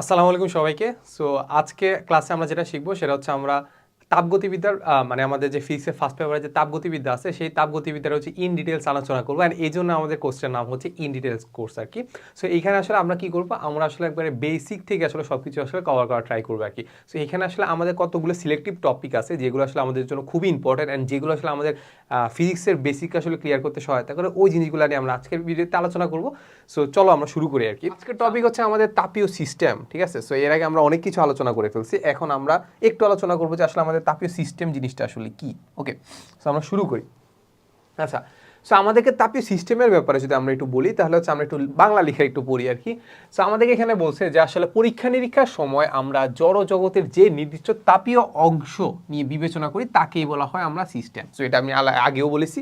আসসালামু আলাইকুম সবাইকে। সো আজকে ক্লাসে আমরা যেটা শিখব সেটা হচ্ছে আমরা তাপগতিবিদ্যার মানে আমাদের যে ফিজিক্সের ফার্স্ট পেপারে যে তাপগতিবিদ্যা আছে, সেই তাপগতিবিদ্যার হচ্ছে ইন ডিটেলস আলোচনা করব। অ্যান্ড এই জন্য আমাদের কোর্সের নাম হচ্ছে ইন ডিটেলস কোর্স আর কি। সো এইখানে আসলে আমরা কি করব? আমরা আসলে একবারে বেসিক থেকে আসলে সব কিছু আসলে কভার করার ট্রাই করব আর কি। সো এখানে আসলে আমাদের কতগুলো সিলেক্টিভ টপিক আছে, যেগুলো আসলে আমাদের জন্য খুবই ইম্পর্টেন্ট অ্যান্ড যেগুলো আসলে আমাদের ফিজিক্সের বেসিক আসলে ক্লিয়ার করতে সহায়তা করে, ওই জিনিসগুলো নিয়ে আমরা আজকের ভিডিওতে আলোচনা করব। সো চলো আমরা শুরু করি আর কি। আজকের টপিক হচ্ছে আমাদের তাপীয় সিস্টেম ঠিক আছে? সো এর আগে আমরা অনেক কিছু আলোচনা করে ফেলছি। এখন আমরা একটু আলোচনা করব যে আসলে আমাদের তাপীয় সিস্টেম জিনিসটা আসলে কি। ওকে সো আমরা শুরু করি। আচ্ছা সো আমাদেরকে তাপীয় সিস্টেমের ব্যাপারে যদি আমরা একটু বলি, তাহলে হচ্ছে আমরা একটু বাংলা লেখা একটু পড়ি আর কি। সো আমাদেরকে এখানে বলছে যে আসলে পরীক্ষা নিরীক্ষার সময় আমরা জড় জগতের যে নির্দিষ্ট তাপীয় অংশ নিয়ে বিবেচনা করি, তাকেই বলা হয় আমরা সিস্টেম সো এটা আমি আগেও বলেছি।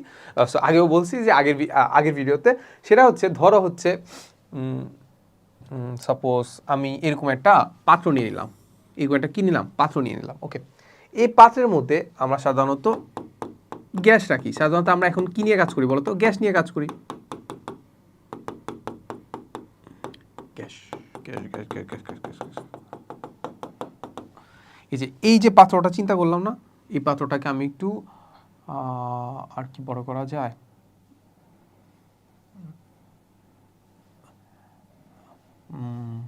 সো আগেও বলছি যে আগের আগের ভিডিওতে। সেটা হচ্ছে, ধরো হচ্ছে সাপোজ আমি এরকম একটা পাত্র নিয়ে নিলাম। এরকম একটা কি নিলাম? পাত্র নিয়ে নিলাম। ওকে এই পাত্রের মধ্যে আমরা সাধারণত গ্যাস রাখি। সাধারণত আমরা এখন কি নিয়ে কাজ করি বলতো? গ্যাস নিয়ে কাজ করি। Gas gas gas gas gas gas gas gas. এই যে এই যে পাত্রটা চিন্তা করলাম না এই পাত্রটাকে আমি একটু আহ, আর কি বড় করা যায়? উম,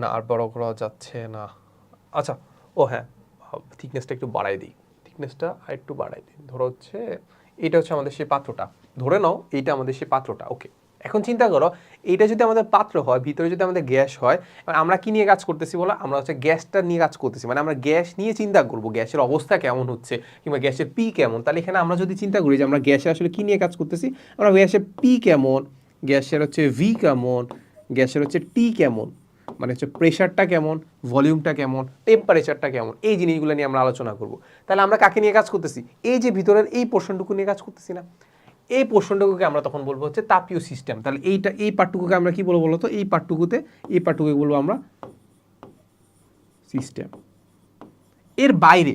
না, আর বড় করা যাচ্ছে না। আচ্ছা ও হ্যাঁ থিকনেসটা একটু বাড়াই দিই। থিকনেসটা আর একটু বাড়াই দিই। ধরো হচ্ছে এটা হচ্ছে আমাদের সেই পাত্রটা। ধরে নাও, এইটা আমাদের সেই পাত্রটা। ওকে এখন চিন্তা করো, এইটা যদি আমাদের পাত্র হয়, ভিতরে যদি আমাদের গ্যাস হয় এবার আমরা কি নিয়ে কাজ করতেছি বলো? আমরা হচ্ছে গ্যাসটা নিয়ে কাজ করতেছি। মানে আমরা গ্যাস নিয়ে চিন্তা করব, গ্যাসের অবস্থা কেমন হচ্ছে, কিংবা গ্যাসের পি কেমন। তাহলে এখানে আমরা যদি চিন্তা করি যে আমরা গ্যাসের আসলে কি নিয়ে কাজ করতেছি, আমরা গ্যাসের পি কেমন, গ্যাসের হচ্ছে ভি কেমন, গ্যাসের হচ্ছে টি কেমন মানে হচ্ছে প্রেশারটা কেমন, ভলিউমটা কেমন টেম্পারেচারটা কেমন, এই জিনিসগুলো নিয়ে আমরা আলোচনা করব। তাহলে আমরা কাকে নিয়ে কাজ করতেছি? এই যে ভিতরের এই পোর্শনটুকু নিয়ে কাজ করতেছি না। এই পোর্শনটুকুকে আমরা তখন বলব হচ্ছে তাপীয় সিস্টেম তাহলে এইটা, এই পাটটুকুকে আমরা কি বলব বলো তো? এই পার্টটুকুতে এই পার্টটুকুকে বলব আমরা সিস্টেম এর বাইরে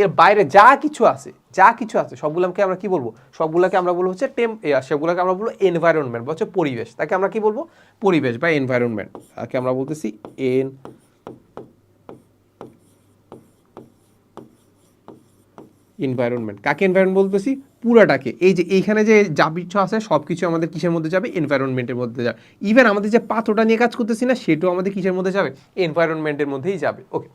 এর বাইরে যা কিছু আছে, যা কিছু আছে, সবগুলোকে আমরা কি বলব? সবগুলোকে আমরা বলব হচ্ছে টেম সেগুলোকে আমরা বলব এনভায়রনমেন্ট বা হচ্ছে পরিবেশ। তাকে আমরা কি বলব? পরিবেশ বা এনভায়রনমেন্ট তাকে আমরা বলতেছি এন এনভায়রনমেন্ট কাকে এনভায়রনমেন্ট বলতেছি? পুরাটাকে। এই যে এইখানে যে যা কিছু আছে সব কিছু আমাদের কিসের মধ্যে যাবে? এনভায়রনমেন্টের মধ্যে যাবে। ইভেন আমাদের যে পাত্রটা নিয়ে কাজ করতেছি না, সেটাও আমাদের কিসের মধ্যে যাবে? এনভায়রনমেন্টের মধ্যেই যাবে। ওকে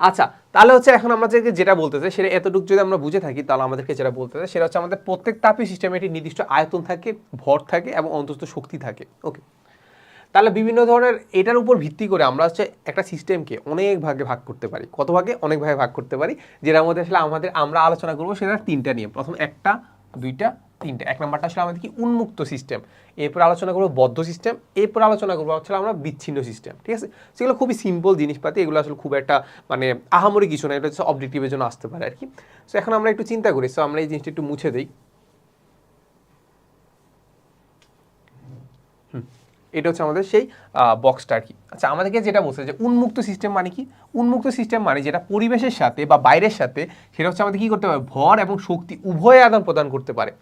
আচ্ছা তাহলে হচ্ছে এখন আমাদেরকে যেটা বলতে চাই, সেটা এতটুকু যদি আমরা বুঝে থাকি, তাহলে আমাদেরকে যেটা বলতে চাই, সেটা হচ্ছে আমাদের প্রত্যেক তাপীয় সিস্টেমে একটি নির্দিষ্ট আয়তন থাকে, ভর থাকে এবং অন্তত শক্তি থাকে। ওকে তাহলে বিভিন্ন ধরনের এটার উপর ভিত্তি করে আমরা হচ্ছে একটা সিস্টেমকে অনেক ভাগে ভাগ করতে পারি। কত ভাগে? অনেক ভাগে ভাগ করতে পারি। যেটার মধ্যে আসলে আমাদের আমরা আলোচনা করব, সেটা তিনটা নিয়ে। প্রথম একটা, দুইটা তিনটা। এক নম্বরটা আসলে আমাদের কি? উন্মুক্ত সিস্টেম এরপর আলোচনা করব বদ্ধ সিস্টেম এরপর আলোচনা করব হচ্ছে আমরা বিচ্ছিন্ন সিস্টেম ঠিক আছে? সেগুলো খুবই সিম্পল জিনিসপাতি, এগুলো আসলে খুব একটা মানে আহামরি কিছু না, এটা হচ্ছে অবজেক্টিভের জন্য আসতে পারে আর কি। সো এখন আমরা একটু চিন্তা করি, সো আমরা এই জিনিসটা একটু মুছে দিই। এটা হচ্ছে আমাদের সেই বক্সটা আর কি। আচ্ছা আমাদেরকে যেটা বলছে যে উন্মুক্ত সিস্টেম মানে কি? উন্মুক্ত সিস্টেম মানে যেটা পরিবেশের সাথে বা বাইরের সাথে, সেটা হচ্ছে আমাদের কি করতে পারে? ভর এবং শক্তি উভয় আদান প্রদান করতে পারে।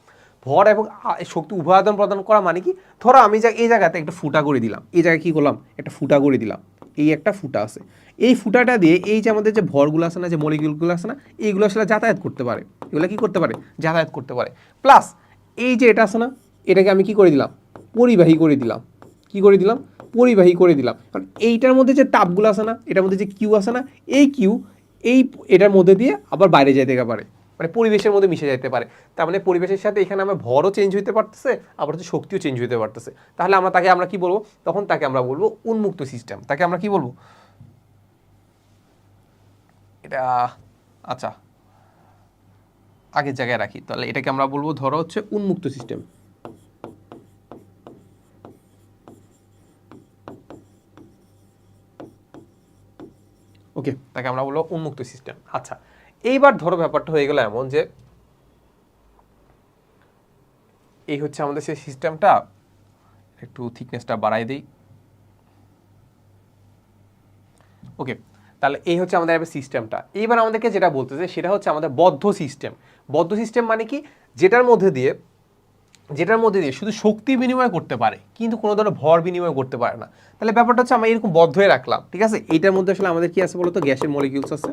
ভর এবং শক্তি উভয় আদান প্রদান করা মানে কি? ধরো আমি যা, এই জায়গাতে একটা ফুটা করে দিলাম। এই জায়গায় কী করলাম? একটা ফুটা করে দিলাম। এই একটা ফুটা আছে। এই ফুটাটা দিয়ে এই যে আমাদের যে ভরগুলো আছে না, যে মলিকিউলগুলো আছে না, এইগুলো আসলে যাতায়াত করতে পারে। এগুলো কি করতে পারে? যাতায়াত করতে পারে। প্লাস এই যে এটা আছে না, এটাকে আমি কি করে দিলাম? পরিবাহী করে দিলাম। কি করে দিলাম? পরিবাহী করে দিলাম। কারণ এইটার মধ্যে যে তাপগুলো আছে না, এটার মধ্যে যে কিউ আছে না, এই কিউ এই এটার মধ্যে দিয়ে আবার বাইরে যেতে পারে। মানে পরিবেশের মধ্যে মিশে যেতে পারে। তার মানে পরিবেশের সাথে এখানে আমার ভরও চেঞ্জ হইতে পারতেছে, আবার হচ্ছে শক্তিও চেঞ্জ হতে পারতেছে। তাহলে আমরা তাকে আমরা কি বলব? তখন তাকে আমরা বলব উন্মুক্ত সিস্টেম তাকে আমরা কি বলব? এটা আচ্ছা। আগের জায়গায় রাখি। তাহলে এটাকে আমরা বলব ধরো হচ্ছে উন্মুক্ত সিস্টেম ওকে, তাকে আমরা বলব উন্মুক্ত সিস্টেম আচ্ছা। এইবার ধরো ব্যাপারটা হয়ে গেল এমন যে এই হচ্ছে আমাদের সেই সিস্টেমটা একটু থিকনেসটা বাড়াই দিই। ওকে তাহলে এই হচ্ছে আমাদের সিস্টেমটা এইবার আমাদেরকে যেটা বলতেছে সেটা হচ্ছে আমাদের বদ্ধ সিস্টেম বদ্ধ সিস্টেম মানে কি? যেটার মধ্যে দিয়ে, যেটার মধ্যে দিয়ে শুধু শক্তি বিনিময় করতে পারে, কিন্তু কোনো ধরনের ভর বিনিময় করতে পারে না। তাহলে ব্যাপারটা হচ্ছে আমরা এরকম বদ্ধ হয়ে রাখলাম, ঠিক আছে? এইটার মধ্যে আসলে আমাদের কি আছে বলতো? গ্যাসের মলিকিউলস আছে।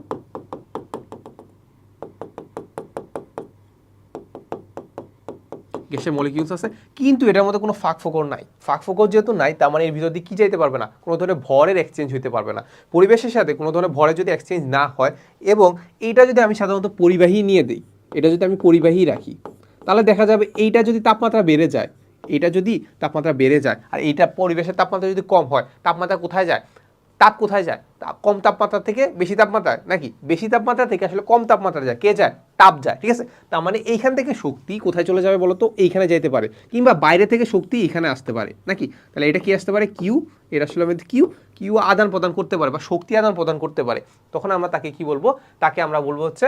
গ্যাসের মলিকিউলস আছে, কিন্তু এটার মধ্যে কোনো ফাঁক ফোকর নাই। ফাঁক ফোকর যেহেতু নাই, তার মানে এর ভিতর দিয়ে কী যাইতে পারবে না? কোনো ধরনের ভরের এক্সচেঞ্জ হতে পারবে না। পরিবেশের সাথে কোনো ধরনের ভরের যদি এক্সচেঞ্জ না হয়, এবং এইটা যদি আমি সাধারণত পরিবাহী নিয়ে দিই, এটা যদি আমি পরিবাহী রাখি, তাহলে দেখা যাবে এইটা যদি তাপমাত্রা বেড়ে যায় এটা যদি তাপমাত্রা বেড়ে যায়, আর এইটা পরিবেশের তাপমাত্রা যদি কম হয়, তাপমাত্রা কোথায় যায়? তাপ কোথায় যায়? কম তাপমাত্রা থেকে বেশি তাপমাত্রায় নাকি? বেশি তাপমাত্রা থেকে আসলে কম তাপমাত্রা যায়। কে যায়? তাপ যায়, ঠিক আছে? তার মানে এইখান থেকে শক্তি কোথায় চলে যাবে বলো তো এইখানে যেতে পারে। কিংবা বাইরে থেকে শক্তি এখানে আসতে পারে, নাকি? তাহলে এটা কি আসতে পারে? কিউ এটা আসলে আমাদের কিউ কিউ আদান প্রদান করতে পারে বা শক্তি আদান প্রদান করতে পারে। তখন আমরা তাকে কি বলব? তাকে আমরা বলব হচ্ছে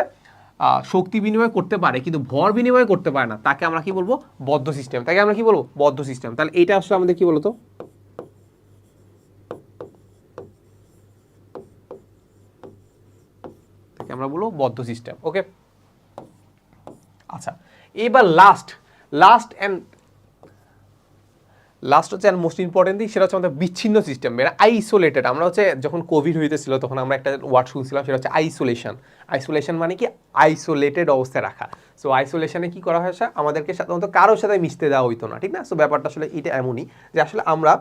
শক্তি বিনিময় করতে পারে, কিন্তু ভর বিনিময় করতে পারে না। তাকে আমরা কি বলব? বদ্ধ সিস্টেম তাকে আমরা কি বলব? বদ্ধ সিস্টেম তাহলে এটা আসলে আমাদের কি বলতো? আমরা বলব বদ্ধ সিস্টেম, ওকে? আচ্ছা এবার লাস্ট লাস্ট অ্যান্ড লাস্ট হচ্ছে অ্যান্ড মোস্ট ইম্পর্টেন্ট দিক সেটা হচ্ছে আমাদের বিচ্ছিন্ন সিস্টেম এটা আইসোলেটেড আমরা হচ্ছে যখন কোভিড হইতেছিল, তখন আমরা একটা ওয়ার্ড শুনছিলাম, সেটা হচ্ছে আইসোলেশন আইসোলেশন মানে কি? আইসোলেটেড অবস্থায় রাখা। সো আইসোলেশনে কি করা হয়েছে আমাদেরকে সাধারণত কারোর সাথে মিশতে দেওয়া হইতো না, ঠিক না? সো ব্যাপারটা আসলে এটা এমনই যে আসলে আমরা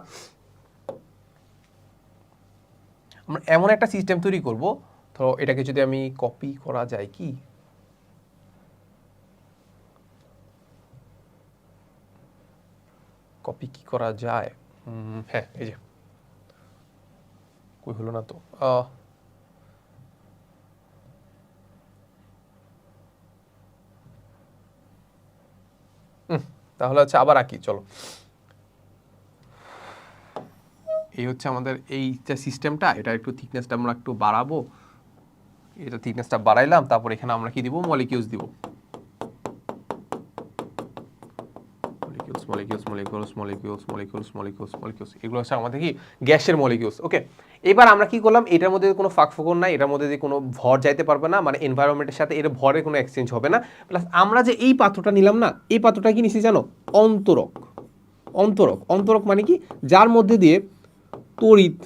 আমরা এমন একটা সিস্টেম তৈরি করব ধরো এটাকে যদি আমি কপি করা যায় কি? কপি কি করা যায়? হ্যাঁ এই যে। কই হলো না তো? তাহলে হচ্ছে আবার আঁকি, চলো। এই হচ্ছে আমাদের এই সিস্টেমটা এটা একটু থিকনেসটা আমরা একটু বাড়াবো। এটা থিকনেসটা বাড়াইলাম, তারপর এখানে আমরা কি দিব? মলিকিউলস দিব। Molecules molecules molecules molecules molecules molecules molecules এগুলো হচ্ছে আমাদের কি? গ্যাসের মলিকিউলস ওকে এবার আমরা কি করলাম? এটার মধ্যে কোনো ফাঁক ফোকর নাই, এটার মধ্যে কোনো ভর যাইতে পারবে না মানে এনভায়রনমেন্টের সাথে এর ভরের কোনো এক্সচেঞ্জ হবে না। প্লাস আমরা যে এই পাত্রটা নিলাম না, এই পাত্রটা কি নিছি জানো? অন্তরক। অন্তরক। অন্তরক মানে কি? যার মধ্যে দিয়ে তড়িৎ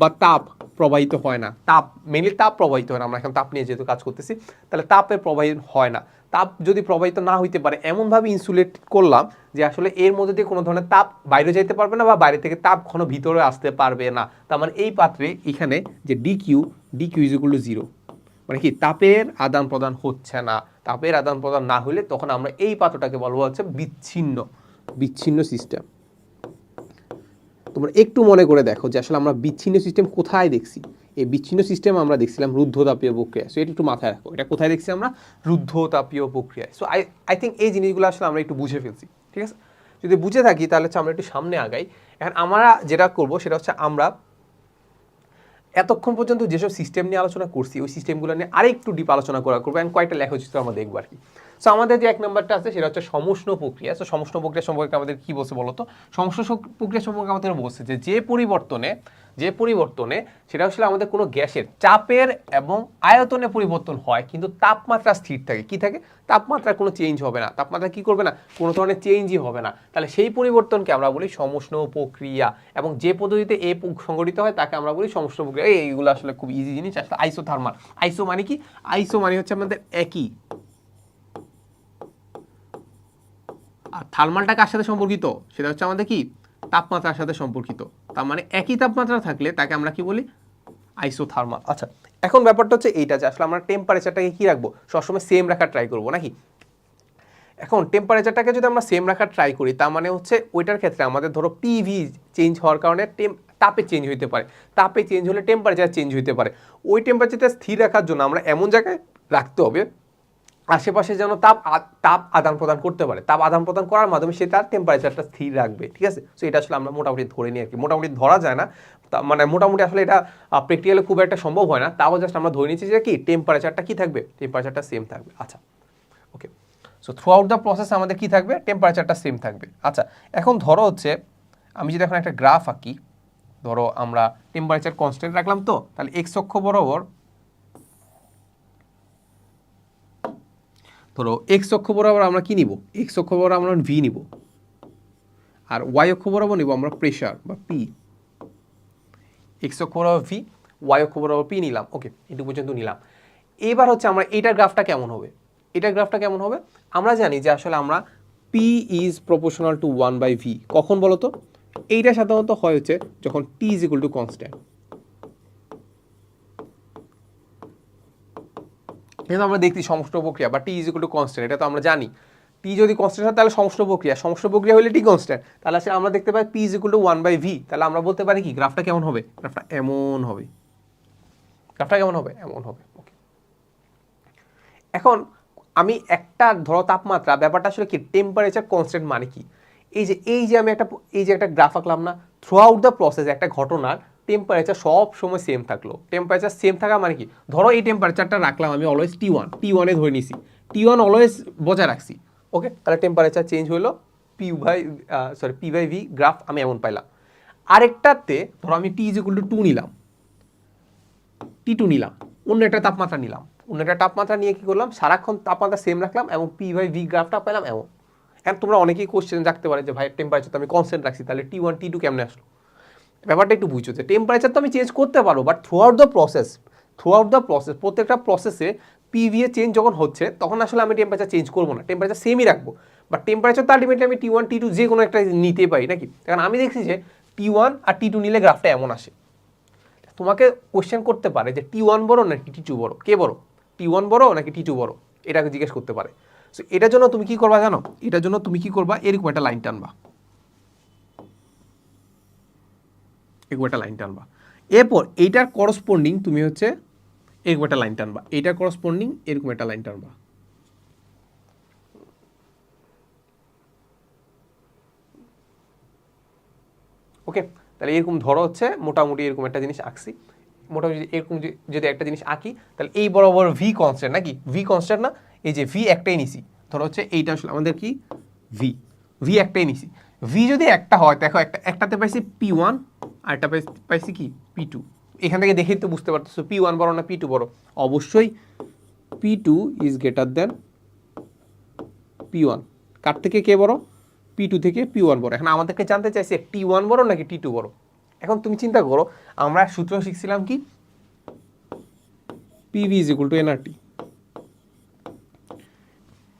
বা তাপ প্রবাহিত হয় না। তাপ মেনলি তাপ প্রবাহিত হয় না। আমরা এখন তাপ নিয়ে যেহেতু কাজ করতেছি, তাহলে তাপের প্রবাহিত হয় না। তাপ যদি প্রবাহিত না হইতে পারে, এমনভাবে ইনসুলেট করলাম যে আসলে এর মধ্যে দিয়ে কোনো ধরনের তাপ বাইরে যেতে পারবে না বা বাইরে থেকে তাপ কখনো ভিতরে আসতে পারবে না। তার মানে এই পাত্রে এখানে যে D Q D Q is to zero মানে কি, তাপের আদান প্রদান হচ্ছে না। তাপের আদান প্রদান না হলে তখন আমরা এই পাত্রটাকে বলব হচ্ছে বিচ্ছিন্ন। বিচ্ছিন্ন সিস্টেম তোমরা একটু মনে করে দেখো যে আসলে আমরা বিচ্ছিন্ন সিস্টেম কোথায় দেখছি? এই বিচ্ছিন্ন সিস্টেম আমরা দেখছিলাম রুদ্ধতাপীয় প্রক্রিয়া সো এটা একটু মাথায় রাখো। এটা কোথায় দেখছি আমরা? রুদ্ধতাপীয় প্রক্রিয়ায়। সো আই আই থিঙ্ক এই জিনিসগুলো আসলে আমরা একটু বুঝে ফেলছি। ঠিক আছে? যদি বুঝে থাকি, তাহলে হচ্ছে আমরা একটু সামনে আগাই। এখন আমরা যেটা করব, সেটা হচ্ছে আমরা এতক্ষণ পর্যন্ত যেসব সিস্টেম নিয়ে আলোচনা করছি, ওই সিস্টেমগুলো নিয়ে আরেকটু ডিপ আলোচনা করা করব। অ্যান্ড কয়েকটা লেখচিত্র আমরা দেখব আর কি। সো আমাদের যে এক নম্বরটা আছে, সেটা হচ্ছে সমষ্ণ প্রক্রিয়া। সো সমষ্ণ প্রক্রিয়া সম্পর্কে আমাদের কি বলছে বলতো সমষ্ণ প্রক্রিয়া সম্পর্কে আমাদের বলছে যে যে পরিবর্তনে যে পরিবর্তনে, সেটা আসলে আমাদের কোনো গ্যাসের চাপের এবং আয়তনে পরিবর্তন হয়, কিন্তু তাপমাত্রা স্থির থাকে। কি থাকে? তাপমাত্রা কোনো চেঞ্জ হবে না। তাপমাত্রা কি করবে না? কোনো ধরনের চেঞ্জই হবে না। তাহলে সেই পরিবর্তনকে আমরা বলি সমষ্ণ প্রক্রিয়া। এবং যে পদ্ধতিতে এ সংগঠিত হয়, তাকে আমরা বলি সমষ্ণ প্রক্রিয়া। এই- এইগুলো আসলে খুব ইজি জিনিস। আসলে আইসোথার্মাল আইসো মানে কি? আইসো মানে হচ্ছে আমাদের একই আর থার্মালটা কার সাথে সম্পর্কিত? সেটা হচ্ছে আমাদের কি? তাপমাত্রার সাথে সম্পর্কিত। তার মানে একই তাপমাত্রা থাকলে তাকে আমরা কি বলি? আইসোথার্মাল আচ্ছা এখন ব্যাপারটা হচ্ছে এইটা যে আসলে আমরা টেম্পারেচারটাকে কী রাখব? সবসময় সেম রাখার ট্রাই করব, নাকি? এখন টেম্পারেচারটাকে যদি আমরা সেম রাখার ট্রাই করি, তার মানে হচ্ছে ওইটার ক্ষেত্রে আমাদের ধরো পিভি চেঞ্জ হওয়ার কারণে টেম তাপে চেঞ্জ হইতে পারে। তাপে চেঞ্জ হলে টেম্পারেচার চেঞ্জ হইতে পারে। ওই টেম্পারেচারটা স্থির রাখার জন্য আমরা এমন জায়গায় রাখতে হবে আশেপাশে যেন তাপ তাপ আদান প্রদান করতে পারে। তাপ আদান প্রদান করার মাধ্যমে সে তার টেম্পারেচারটা স্থির রাখবে, ঠিক আছে? সো এটা আসলে আমরা মোটামুটি ধরে নিই আর কি মোটামুটি ধরা যায় না। মানে মোটামুটি আসলে এটা প্র্যাকটিক্যালি খুব একটা সম্ভব হয় না। তাও জাস্ট আমরা ধরে নিচ্ছি যে কি টেম্পারেচারটা কি থাকবে? টেম্পারেচারটা সেম থাকবে। আচ্ছা okay so throughout the process আমাদের কি থাকবে? টেম্পারেচারটা সেম থাকবে। আচ্ছা এখন ধরো হচ্ছে, আমি যদি এখন একটা গ্রাফ আঁকি, ধরো আমরা টেম্পারেচার কনস্ট্যান্ট রাখলাম তো, তাহলে এক্স অক্ষ বরাবর ধরো এক্স অক্ষ বরাবর আমরা কি নিব? এক্স অক্ষ বরাবর আমরা ভি নিব। আর ওয়াই অক্ষ বরাবর নিব আমরা প্রেশার বা পি এক্স অক্ষ বরাবর ভি ওয়াই অক্ষ বরাবর পি নিলাম। ওকে এটুকু পর্যন্ত নিলাম। এবার হচ্ছে আমরা, এটার গ্রাফটা কেমন হবে? এটার গ্রাফটা কেমন হবে? আমরা জানি যে আসলে আমরা P is proportional to one by V কখন বলো তো এইটা সাধারণত হয় হচ্ছে যখন T is equal to constant কিন্তু আমরা দেখছি সমষ্ট প্রক্রিয়া বা T is equal to constant এটা তো আমরা জানি। টি যদি কনস্ট্যান্ট হয়, তাহলে সমষ্ট প্রক্রিয়া। সমষ্ট প্রক্রিয়া হলে টি কনস্ট্যান্ট তাহলে আসলে আমরা দেখতে পাই P is equal to one by V তাহলে আমরা বলতে পারি কি? গ্রাফটা কেমন হবে? গ্রাফটা এমন হবে। গ্রাফটা কেমন হবে? এমন হবে। ওকে এখন, আমি একটা, ধরো তাপমাত্রা, ব্যাপারটা আসলে কি? টেম্পারেচার কনস্ট্যান্ট মানে কি? এই যে এই যে আমি একটা, এই যে একটা গ্রাফ আঁকলাম না থ্রু আউট দ্য প্রসেস একটা ঘটনার টেম্পারেচার সব সময় সেম থাকল। টেম্পারেচার সেম থাকা মানে কি? ধরো এই টেম্পারেচারটা রাখলাম আমি অলওয়েজ টি ওয়ান টি ওয়ানে ধরে নিছি। টি ওয়ান অলওয়েজ বজায় রাখছি। ওকে তাহলে টেম্পারেচার চেঞ্জ হলো P by sorry P by V graph আমি এমন পাইলাম। আরেকটাতে ধরো আমি T is equal to two নিলাম। টি টু নিলাম। অন্য একটা তাপমাত্রা নিলাম। অন্য একটা তাপমাত্রা নিয়ে কী করলাম? সারাক্ষণ তাপমাত্রা সেম রাখলাম এবং পি বাই ভি গ্রাফটা পেলাম এমন। এখন তোমরা অনেকেই কোশ্চেন রাখতে পারে যে ভাই টেম্পারেচার তো আমি কনস্ট্যান্ট রাখছি, তাহলে টি ওয়ান টি টু কেমনে আসলো? ব্যাপারটা একটু বুঝছ যে টেম্পারেচার তো আমি চেঞ্জ করতে পারব but throughout the process throughout the process প্রত্যেকটা প্রসেসে পিভিএ চেঞ্জ যখন হচ্ছে, তখন আসলে আমি টেম্পারেচার চেঞ্জ করব না। টেম্পারেচার সেমই রাখব। বাট টেম্পারেচার তো আলটিমেটলি আমি টি ওয়ান টি টু যে কোনো একটা নিতে পারি, নাকি? কারণ আমি দেখছি যে টি ওয়ান আর টি টু নিলে গ্রাফটা এমন আসে। তোমাকে কোশ্চেন করতে পারে যে টি ওয়ান বড়ো নাকি টি টু বড়ো? কে বড়? টি ওয়ান বড়ো নাকি টি টু বড়ো? এটাকে জিজ্ঞেস করতে পারে। সো এটার জন্য তুমি কি করবা জানো? এটার জন্য তুমি কি করবা? এরকম একটা লাইন টানবা। একটা লাইন টানবা। এরপর এইটার করসপন্ডিং তুমি হচ্ছে এরকম একটা লাইন টানবা। এইটার করসপন্ডিং এরকম একটা লাইন টানবা। ওকে, তাহলে এরকম ধরো হচ্ছে মোটামুটি এরকম একটা জিনিস আঁকছি। মোটামুটি এরকম যদি একটা জিনিস আঁকি, তাহলে এই বরাবর ভি কনস্ট্যান্ট নাকি? ভি কনস্ট্যান্ট না, এই যে ভি একটাই নিছি। ধরো হচ্ছে এইটা আসলে আমাদের কি? ভি ভি একটাই নিছি। ভি যদি একটা হয়, দেখো একটা, একটাতে পাইছি পি ওয়ান আর একটা পাইছি পাইছি কি? পি টু এখান থেকে দেখেই তো বুঝতে পারতেছো পি ওয়ান বড় না পি টু বড়? অবশ্যই P two is greater than P one কার থেকে কে বড়? পি টু থেকে পি ওয়ান বড়। এখন আমাদেরকে জানতে চাইছে টি ওয়ান বড় নাকি টি টু বড়? এখন তুমি চিন্তা করো, আমরা সূত্র শিখছিলাম কি? PV is equal to NRT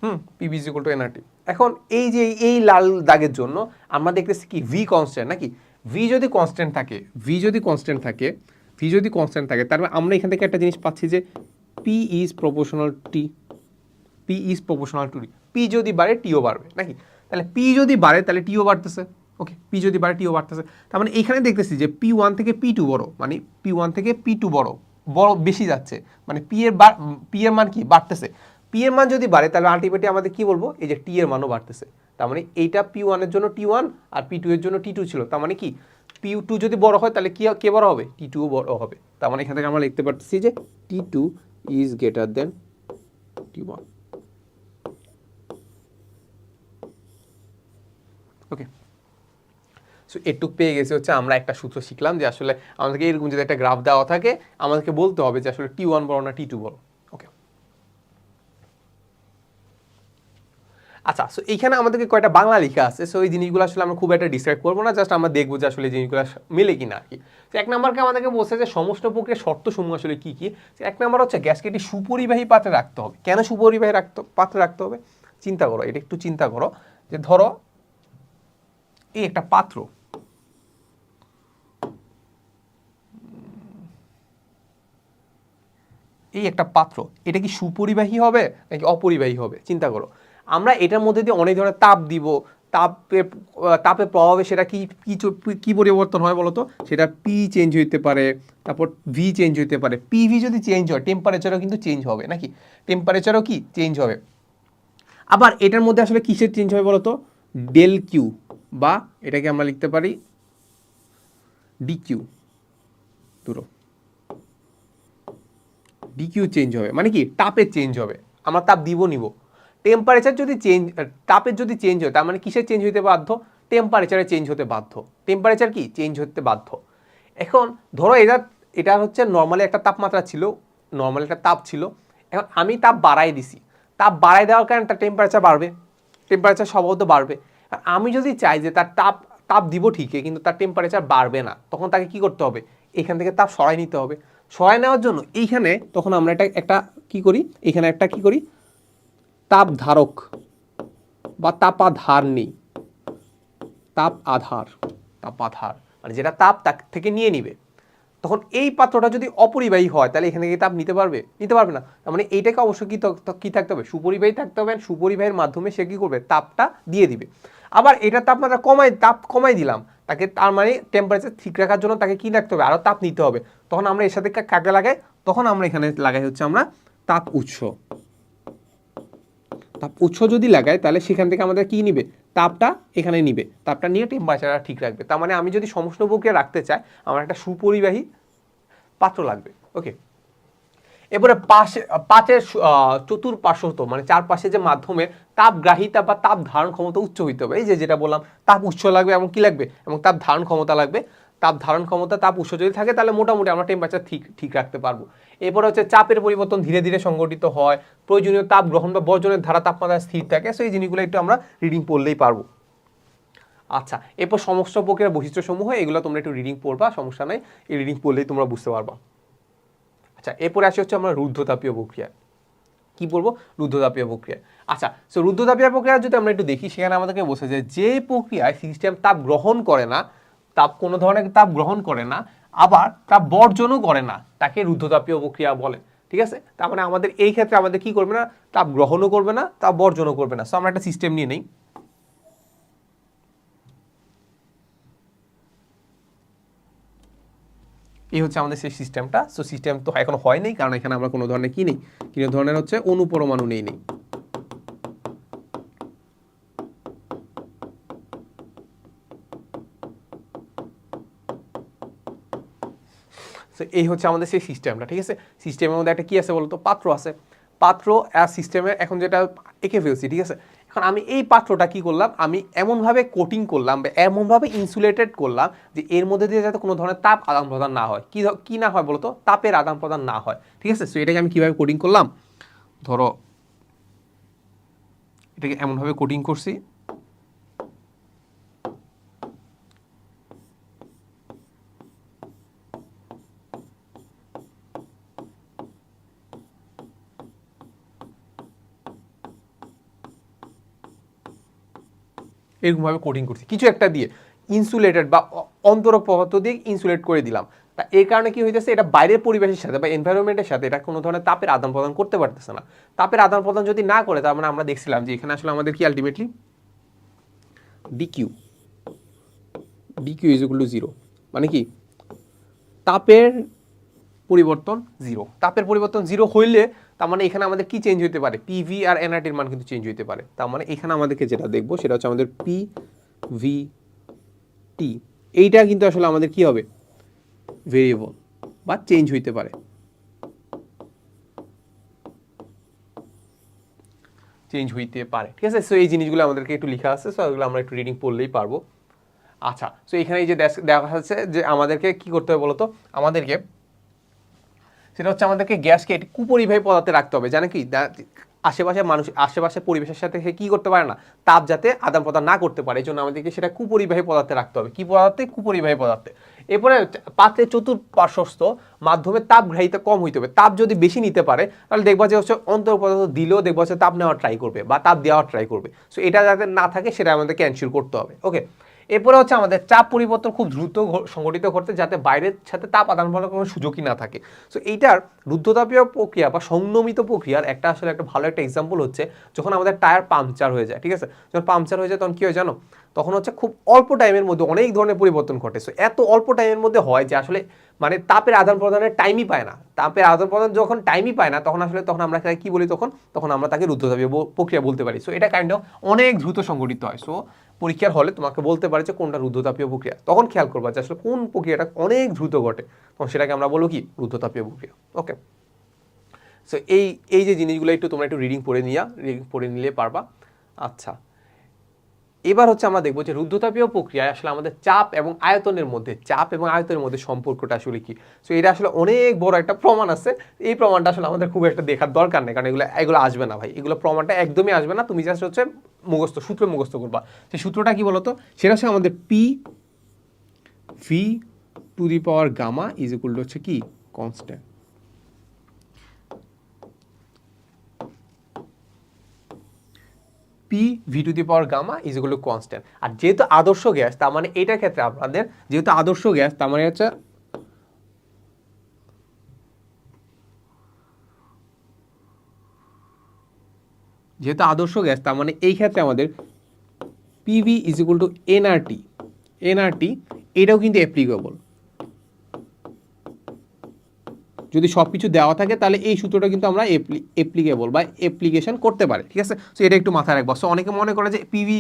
hmm PV is equal to NRT এখন এই যে এই লাল দাগের জন্য আমরা দেখতেছি কি ভি কনস্ট্যান্ট নাকি? ভি যদি কনস্ট্যান্ট থাকে ভি যদি কনস্ট্যান্ট থাকে ভি যদি কনস্ট্যান্ট থাকে, তার মানে আমরা এখান থেকে একটা জিনিস পাচ্ছি যে P is proportional T P is proportional to P যদি বাড়ে টিও বাড়বে, নাকি? তাহলে পি যদি বাড়ে, তাহলে টিও বাড়তেছে। ওকে পি যদি বাড়ে টিও বাড়তেছে। তার মানে এখানে দেখতেছি যে পি ওয়ান থেকে পি টু বড় মানে পি ওয়ান থেকে পি টু বড় বড় বেশি যাচ্ছে। মানে পি এর পি এর মান কি? বাড়তেছে। পি এর মান যদি বাড়ে, তাহলে আলটিমেটলি আমাদের কি বলব? এই যে টি এর মানও বাড়তেছে। তার মানে এইটা পি ওয়ানের জন্য টি ওয়ান আর পি টু এর জন্য টি টু ছিল। তার মানে কি? পি টু যদি বড় হয়, তাহলে কি, কে বড় হবে? টি টুও বড় হবে। তার মানে এখান থেকে আমরা লিখতে পারতেছি যে T two is greater than T one okay so এটুক পেয়ে গেছে হচ্ছে আমরা একটা সূত্র শিখলাম যে আসলে আমাদেরকে এরকম যদি একটা গ্রাফ দেওয়া থাকে, আমাদেরকে বলতে হবে যে আসলে টি ওয়ান বড় না টি টু বড় ওকে আচ্ছা সো এইখানে আমাদেরকে কয়টা বাংলা লেখা আছে সো এই জিনিসগুলো আসলে আমরা খুব একটা ডিসক্রাইব করব না জাস্ট আমরা দেখব যে আসলে জিনিসগুলো মিলে কিনা আর কি। তো এক নম্বরকে আমাদেরকে বলছে যে সমস্ত প্রক্রিয়ার শর্ত সমূহ আসলে কী কী? এক নম্বর হচ্ছে গ্যাসকে একটি সুপরিবাহী পাত্রে রাখতে হবে। কেন সুপরিবাহী রাখতে, পাত্রে রাখতে হবে? চিন্তা করো, এটা একটু চিন্তা করো যে ধরো, এই একটা পাত্র, এই একটা পাত্র, এটা কি সুপরিবাহী হবে নাকি অপরিবাহী হবে? চিন্তা করো। আমরা এটার মধ্যে দিয়ে অনেক ধরনের তাপ দিব। তাপে, তাপের প্রভাবে সেটা কি কি কি পরিবর্তন হয় বলতো? সেটা পি চেঞ্জ হইতে পারে, তারপর ভি চেঞ্জ হইতে পারে। পিভি যদি চেঞ্জ হয় টেম্পারেচারও কিন্তু চেঞ্জ হবে, নাকি? টেম্পারেচারও কি? চেঞ্জ হবে। আবার এটার মধ্যে আসলে কিসের চেঞ্জ হবে বলতো? ডেল কিউ বা এটাকে আমরা লিখতে পারি ডি কিউ দুটো। ডিকিউ চেঞ্জ হবে। মানে কি? তাপের চেঞ্জ হবে। আমরা তাপ দিব, নিব। টেম্পারেচার যদি চেঞ্জ তাপের যদি চেঞ্জ হয়, তার মানে কিসের চেঞ্জ হতে বাধ্য? টেম্পারেচারে চেঞ্জ হতে বাধ্য। টেম্পারেচার কি? চেঞ্জ হতে বাধ্য। এখন ধরো এটা এটা হচ্ছে নর্মালি একটা তাপমাত্রা ছিল নর্মালি একটা তাপ ছিল। এখন আমি তাপ বাড়াই দিছি। তাপ বাড়াই দেওয়ার কারণে তার টেম্পারেচার বাড়বে। টেম্পারেচার স্বভাবত বাড়বে। আর আমি যদি চাই যে তার তাপ তাপ দিব ঠিকই, কিন্তু তার টেম্পারেচার বাড়বে না, তখন তাকে কি করতে হবে? এখান থেকে তাপ সরাই নিতে হবে। সরাই নেওয়ার জন্য এইখানে তখন আমরা এটা একটা কি করি? এখানে একটা কি করি? তাপ ধারক বা তাপাধার নেই তাপ আধার তাপ আধার মানে যেটা তাপ তার থেকে নিয়ে নিবে। তখন এই পাত্রটা যদি অপরিবাহী হয়, তাহলে এখান থেকে তাপ নিতে পারবে? নিতে পারবে না। মানে এইটাকে অবশ্যই কী কি থাকতে হবে? সুপরিবাহী থাকতে হবে। সুপরিবাহীর মাধ্যমে সে কী করবে? তাপটা দিয়ে দিবে। আবার এটা তাপমাত্রা কমাই তাপ কমাই দিলাম। তাকে তার মানে টেম্পারেচার ঠিক রাখার জন্য তাকে কী রাখতে হবে? আরও তাপ নিতে হবে। তখন আমরা এর সাথে কাকে লাগাই? তখন আমরা এখানে লাগাই হচ্ছে আমরা তাপ উৎস। তাপ উৎস যদি লাগাই তাহলে সেখান থেকে আমাদের কি নিবে? তাপটা এখানে নিবে। তাপটা নিয়ে টেম্পারেচারটা ঠিক রাখবে। তার মানে আমি যদি সমষ্ণ প্রক্রিয়া রাখতে চাই, আমার একটা সুপরিবাহী পাত্র লাগবে। ওকে? এবারে পাশে, পাঁচের চতুর্পার্শ্বত মানে চারপাশে যে মাধ্যমের তাপ গ্রাহিতা বা তাপ ধারণ ক্ষমতা উচ্চ হইতে হবে। এই যে যেটা বললাম, তাপ উচ্চ লাগবে এবং কি লাগবে? এবং তাপ ধারণ ক্ষমতা লাগবে। তাপ ধারণ ক্ষমতা, তাপ উৎস যদি থাকে তাহলে মোটামুটি আমরা টেম্পারেচার ঠিক ঠিক রাখতে পারব। এরপর হচ্ছে চাপের পরিবর্তন ধীরে ধীরে সংঘটিত হয়, প্রয়োজনীয় তাপ গ্রহণ বা বর্জনের ধারা, তাপমাত্রা স্থির থাকে সেই জিনিসগুলো একটু আমরা রিডিং পড়লেই পারব। আচ্ছা এরপর সমস্ত প্রক্রিয়ার বৈশিষ্ট্যসমূহ, এগুলো তোমরা একটু রিডিং পড়বা, সমস্যা নাই, এই রিডিং পড়লেই তোমরা বুঝতে পারবা। আচ্ছা এরপরে আসি হচ্ছে আমরা রুদ্ধতাপীয় প্রক্রিয়া। কি বলব? রুদ্ধতাপীয় প্রক্রিয়া। আচ্ছা সো রুদ্ধতাপীয় প্রক্রিয়া যদি আমরা একটু দেখি, সেখানে আমাদেরকে বসে যে যে প্রক্রিয়ায় সিস্টেম তাপ গ্রহণ করে না তাপ কোনো ধরনের তাপ গ্রহণ করে না, আবার তাপ বর্জনও করে না, তাকে রুদ্ধতাপীয় প্রক্রিয়া বলে, ঠিক আছে? তার মানে আমাদের এই ক্ষেত্রে আমাদের কি করবে না, তাপ গ্রহণও করবে না, তাপ বর্জনও করবে না। সো আমরা একটা সিস্টেম নিয়ে নেই। এই হচ্ছে আমাদের সেই সিস্টেমটা সো সিস্টেম তো এখনও হয় নাই, কারণ এখানে আমরা কোনো ধরনের কি নেই, কোনো ধরনের হচ্ছে অনুপরমাণু নেই নেই সো এই হচ্ছে আমাদের সেই সিস্টেমটা ঠিক আছে? সিস্টেমের মধ্যে একটা কী আছে বলতো? পাত্র আছে। পাত্র আর সিস্টেমের এখন যেটা এঁকে ফেলছি, ঠিক আছে? এখন আমি এই পাত্রটা কি করলাম? আমি এমনভাবে কোটিং করলাম বা এমনভাবে ইনসুলেটেড করলাম যে এর মধ্যে দিয়ে যাতে কোনো ধরনের তাপ আদান প্রদান না হয়। কী কি না হয় বলতো? তাপের আদান প্রদান না হয়, ঠিক আছে? সো এটাকে আমি কীভাবে কোটিং করলাম? ধরো, এটাকে এমনভাবে কোটিং করছি। এরকমভাবে কোটিং করছি। কিছু একটা দিয়ে ইনসুলেটেড বা অন্তরক পদার্থ দিয়ে ইনসুলেট করে দিলাম। তা এই কারণে কি হইতেছে, এটা বাইরের পরিবেশের সাথে বা এনভায়রনমেন্টের সাথে এটা কোনো ধরনের তাপের আদান প্রদান করতে পারতেছে না। তাপের আদান প্রদান যদি না করে, তার মানে আমরা দেখছিলাম যে এখানে আসলে আমাদের কি ultimately DQ DQ is equal to zero মানে কি? তাপের পরিবর্তন জিরো তাপের পরিবর্তন জিরো হইলে তার মানে এখানে আমাদের কি চেঞ্জ হতে পারে? পিভি আর এনআরটির মান কিন্তু চেঞ্জ হতে পারে। তার মানে এখানে আমাদেরকে যেটা দেখব সেটা হচ্ছে আমাদের পি ভি টি এইটা কিন্তু আসলে আমাদের কি হবে? ভেরিয়েবল বা চেঞ্জ হইতে পারে। চেঞ্জ হইতে পারে। ঠিক আছে? সো এই জিনিসগুলো আমাদেরকে একটু লেখা আছে। সো এগুলো আমরা একটু রিডিং পড়লেই পারব। আচ্ছা সো এখানে এই যে দেখা যাচ্ছে যে আমাদেরকে কি করতে হবে বলতো? আমাদেরকে সেটা হচ্ছে আমাদেরকে গ্যাসকে একটি কুপরিবাহী পদার্থে রাখতে হবে। জানে কি? আশেপাশে মানুষ, আশেপাশে পরিবেশের সাথে সে কি করতে পারে না? তাপ যাতে আদান প্রদান না করতে পারে। এই জন্য আমাদেরকে সেটা কুপরিবাহী পদার্থে রাখতে হবে। কী পদার্থে? কুপরিবাহী পদার্থে। এরপরে পাত্রের চতুর্পার্শ্বস্থ মাধ্যমে তাপ গ্রাহিতা কম হইতে হবে। তাপ যদি বেশি নিতে পারে, তাহলে দেখবা যে হচ্ছে অন্তর পদার্থ দিলেও দেখবা হচ্ছে তাপ নেওয়ার ট্রাই করবে বা তাপ দেওয়ার ট্রাই করবে। সো এটা যাতে না থাকে, সেটা আমাদেরকে এনশিওর করতে হবে। ওকে এরপরে হচ্ছে আমাদের চাপ পরিবর্তন খুব দ্রুত সংঘটিত করতে যাতে বাইরের সাথে তাপ আদান প্রদান কোনো সুযোগই না থাকে। সো এইটার রুদ্ধতাপীয় প্রক্রিয়া বা সংনমিত প্রক্রিয়ার একটা আসলে একটা ভালো একটা এক্সাম্পল হচ্ছে যখন আমাদের টায়ার পাংচার হয়ে যায়, ঠিক আছে? যখন পাংচার হয়ে যায় তখন কী হয় জানো? তখন হচ্ছে খুব অল্প টাইমের মধ্যে অনেক ধরনের পরিবর্তন ঘটে। সো এত অল্প টাইমের মধ্যে হয় যে আসলে মানে তাপের আদান প্রদানের টাইমই পায় না। তাপের আদান প্রদান যখন টাইমই পায় না, তখন আসলে তখন আমরা কি বলি তখন? তখন আমরা তাকে রুদ্ধতাপীয় প্রক্রিয়া বলতে পারি। সো এটা কাইন্ড অফ অনেক দ্রুত সংঘটিত হয়। সো পরীক্ষার হলে তোমাকে বলতে পারে যে কোনটা রুদ্ধতাপীয় প্রক্রিয়া। তখন খেয়াল করবা যে আসলে কোন প্রক্রিয়াটা অনেক দ্রুত ঘটে। তখন সেটাকে আমরা বলব কি? রুদ্ধতাপীয় প্রক্রিয়া। ওকে সো এই এই যে জিনিসগুলো একটু তোমরা একটু রিডিং পড়ে নিয়া রিডিং পড়ে নিলে পারবা। আচ্ছা। এবার হচ্ছে আমরা দেখব যে রুদ্ধতাপীয় প্রক্রিয়ায় আসলে আমাদের চাপ এবং আয়তনের মধ্যে, চাপ এবং আয়তনের মধ্যে সম্পর্কটা আসলে কি? সো এটা আসলে অনেক বড় একটা প্রমাণ আছে। এই প্রমাণটা আসলে আমাদের খুব একটা দেখার দরকার নেই, কারণ এগুলো এগুলো আসবে না ভাই। এগুলো প্রমাণটা একদমই আসবে না। তুমি জাস্ট হচ্ছে মুখস্থ, সূত্র মুখস্থ করবা। সেই সূত্রটা কি বলতো? সেটা হচ্ছে আমাদের P V to the power gamma is equal to হচ্ছে কি? Constant P V to the power gamma is to constant আর যেহেতু আদর্শ গ্যাস, তার মানে এটার ক্ষেত্রে আপনাদের, যেহেতু আদর্শ গ্যাস, তার মানে হচ্ছে যেহেতু আদর্শ গ্যাস, তার মানে এই ক্ষেত্রে আমাদের PV is equal to NRT NRT এটাও কিন্তু অ্যাপ্লিকেবল যদি সব কিছু দেওয়া থাকে, তাহলে এই সূত্রটা কিন্তু আমরা অ্যাপ্লিকেবল বা অ্যাপ্লিকেশন করতে পারি, ঠিক আছে? সো এটা একটু মাথায় রাখব। সো অনেকে মনে করে যে PV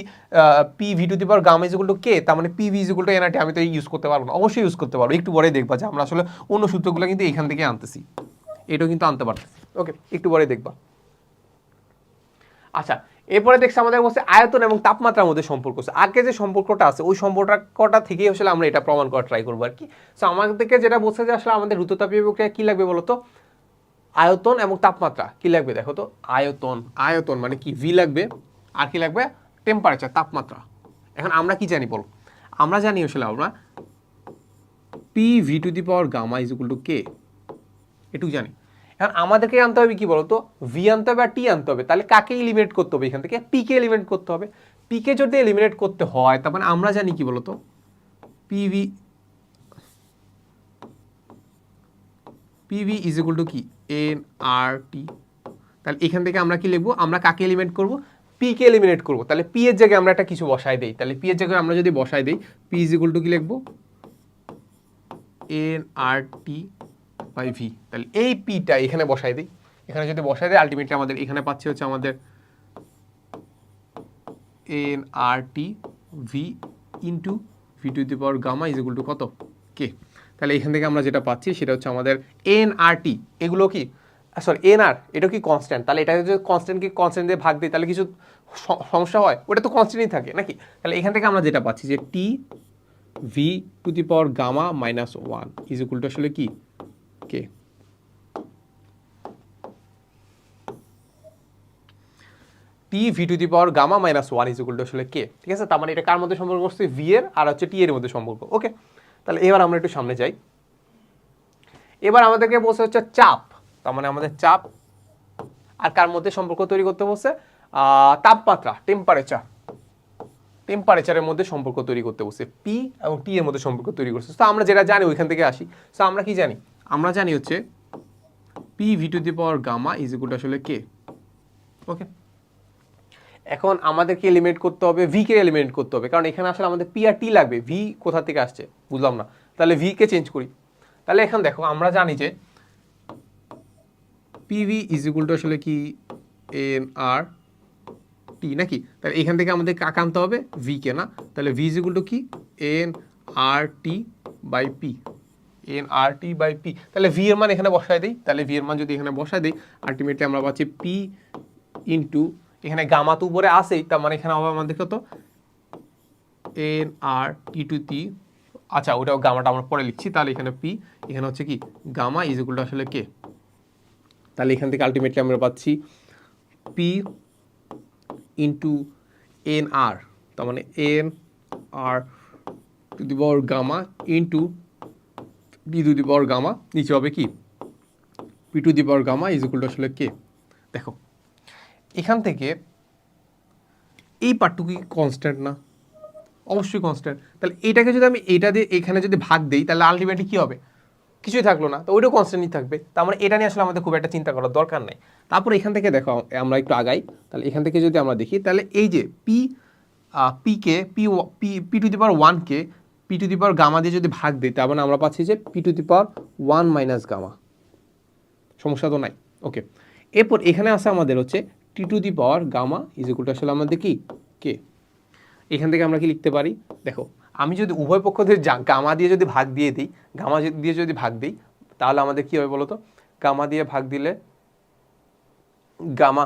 P V to the power gamma is to K তার মানে পিভি ইজ টু এনআরটি আমি তো ইউজ করতে পারব না। অবশ্যই ইউজ করতে পারব। একটু পরে দেখবা যে আমরা আসলে অন্য সূত্রগুলো কিন্তু এখান থেকে আনতেছি। এটাও কিন্তু আনতে পারতেছি। ওকে একটু পরে দেখবা। আচ্ছা এরপরে দেখছি আমাদের বলছে আয়তন এবং তাপমাত্রার মধ্যে সম্পর্ক আছে। আগে যে সম্পর্কটা আছে, ওই সম্পর্কটা থেকেই আসলে আমরা এটা প্রমাণ করা ট্রাই করব আর কি। সো আমাদেরকে যেটা বলছে যে আসলে আমাদের ঋতুতাপীয় প্রক্রিয়া কী লাগবে বলতো আয়তন এবং তাপমাত্রা কি লাগবে দেখো তো? আয়তন আয়তন মানে কি? ভি লাগবে আর কি লাগবে? টেম্পারেচার তাপমাত্রা। এখন আমরা কি জানি বলো? আমরা জানি আসলে আমরা P V to the power gamma is equal to K এটুকু জানি। এখন আমাদেরকে আনতে হবে কি বলতো? ভি আনতে হবে আর টি আনতে হবে। তাহলে কাকে এলিমিনেট করতে হবে এখান থেকে? পিকে এলিমিনেট করতে হবে। পিকে যদি এলিমিনেট করতে হয়, তার মানে আমরা জানি কি বলতো? PV PV is equal to কি? এন আর টি তাহলে এখান থেকে আমরা কি লিখব? আমরা কাকে এলিমিনেট করব? পি কে এলিমিনেট করব। তাহলে পি এর জায়গায় আমরা একটা কিছু বসাই দেই। তাহলে পি এর জায়গায় আমরা যদি বসাই দেই পি ইজ ইকুয়াল টু কি লিখব? N R T by V তাহলে এই পিটা এখানে বসাই দিই। এখানে যদি বসাই দিই আলটিমেটলি আমাদের এখানে পাচ্ছি হচ্ছে আমাদের N R T V into V to the power gamma is equal to কত? কে তাহলে এখান থেকে আমরা যেটা পাচ্ছি সেটা হচ্ছে আমাদের এন আর টি এগুলো কি? সরি এন আর এটা কি কনস্ট্যান্ট তাহলে এটা যদি কনস্ট্যান্টকে কনস্ট্যান্ট দিয়ে ভাগ দিই, তাহলে কিছু সমস্যা হয়? ওটা তো কনস্ট্যান্টই থাকে, নাকি? তাহলে এখান থেকে আমরা যেটা পাচ্ছি যে T V to the power gamma minus one is equal to আসলে কি? K T V to the power gamma minus one is equal to আসলে কে ঠিক আছে? তার মানে এটা কার মধ্যে সম্পর্ক করছে? ভি এর, আর হচ্ছে টি এর মধ্যে সম্পর্ক, ওকে? তাহলে এবার আমরা একটু সামনে যাই। এবার আমাদেরকে বলছে হচ্ছে চাপ, তার মানে আমাদের চাপ আর কার মধ্যে সম্পর্ক তৈরি করতে বলছে? তাপমাত্রা টেম্পারেচার টেম্পারেচারের মধ্যে সম্পর্ক তৈরি করতে বসে পি এবং টি এর মধ্যে সম্পর্ক তৈরি করছে। তো আমরা যেটা জানি ওইখান থেকে আসি। তো আমরা কি জানি? আমরা জানি হচ্ছে P V to the power gamma is equal আসলে কে ওকে এখন আমাদেরকে এলিমিনেট করতে হবে ভি কে এলিমিনেট করতে হবে, কারণ এখানে আসলে আমাদের পি আর টি লাগবে ভি কোথা থেকে আসছে বুঝলাম না, তাহলে ভি কে চেঞ্জ করি। তাহলে এখন দেখো, আমরা জানি যে পিভি ইজ ইকুয়াল টু আসলে কি এন আর টি নাকি? তাহলে এখান থেকে আমাদের কাকে আনতে হবে? ভি কে, না? তাহলে ভি ইজ ইকুয়াল টু কি? N R T by P N R T by P. তাহলে ভি এর মান এখানে বসায় দিই। তাহলে ভি এর মান যদি এখানে বসায় দিই আলটিমেটলি আমরা পাচ্ছি পি ইন্টু এখানে গামা তো উপরে আসেই তার মানে এখানে হবে আমাদের কত? এন আর টি টু টি আচ্ছা ওটাও গামাটা আমরা পরে লিখছি। তাহলে এখানে পি এখানে হচ্ছে কি? গামা ইজ ইকুয়াল আসলে কে তাহলে এখান থেকে আলটিমেটলি আমরা পাচ্ছি পি ইন্টু এন আর তার মানে N R to the gamma into P to the power gamma নিচে হবে কি? P to the power gamma is equal to আসলে কে দেখো, এখান থেকে এই পার্টটুকু কি কনস্ট্যান্ট না? অবশ্যই কনস্ট্যান্ট তাহলে এটাকে যদি আমি এটা দিয়ে এখানে যদি ভাগ দিই, তাহলে আলটিমেটলি কী হবে? কিছুই থাকল না। তো ওইটাও কনস্ট্যান্টই থাকবে। তার মানে এটা নিয়ে আসলে আমাদের খুব একটা চিন্তা করার দরকার নেই। তারপর এখান থেকে দেখো, আমরা একটু আগাই। তাহলে এখান থেকে যদি আমরা দেখি, তাহলে এই যে P PK P P to the power ওয়ানকে P to the power gamma দিয়ে যদি ভাগ দিই, তার মানে আমরা পাচ্ছি যে P to the power one minus gamma সমস্যা তো নাই। ওকে এরপর এখানে আসে আমাদের হচ্ছে T to the power gamma is equal আসলে আমাদের কি? কে এখান থেকে আমরা কি লিখতে পারি? দেখো, আমি যদি উভয় পক্ষ থেকে গামা দিয়ে যদি ভাগ দিয়ে দিই গামা দিয়ে যদি ভাগ দিই, তাহলে আমাদের কি হবে বলো তো গামা দিয়ে ভাগ দিলে গামা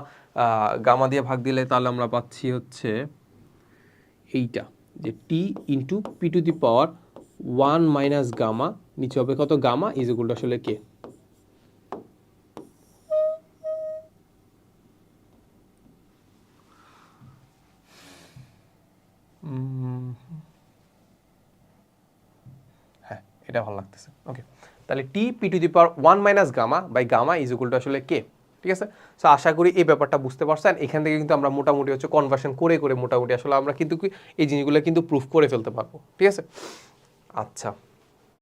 গামা দিয়ে ভাগ দিলে তাহলে আমরা পাচ্ছি হচ্ছে এইটা। যে T into P to the power one minus gamma নিচে হবে কত? গামা ইজ ইকুয়াল আসলে কে হ্যাঁ এটা ভালো লাগতেছে। ওকে তাহলে T P to the power one minus gamma by gamma is equal আসলে কে ঠিক আছে? সো আশা করি এই ব্যাপারটা বুঝতে পারছেন। এখান থেকে কিন্তু আমরা মোটামুটি হচ্ছে কনভার্সন করে করে মোটামুটি আসলে আমরা কিন্তু এই জিনিসগুলো কিন্তু প্রুফ করে ফেলতে পারব। ঠিক আছে? আচ্ছা।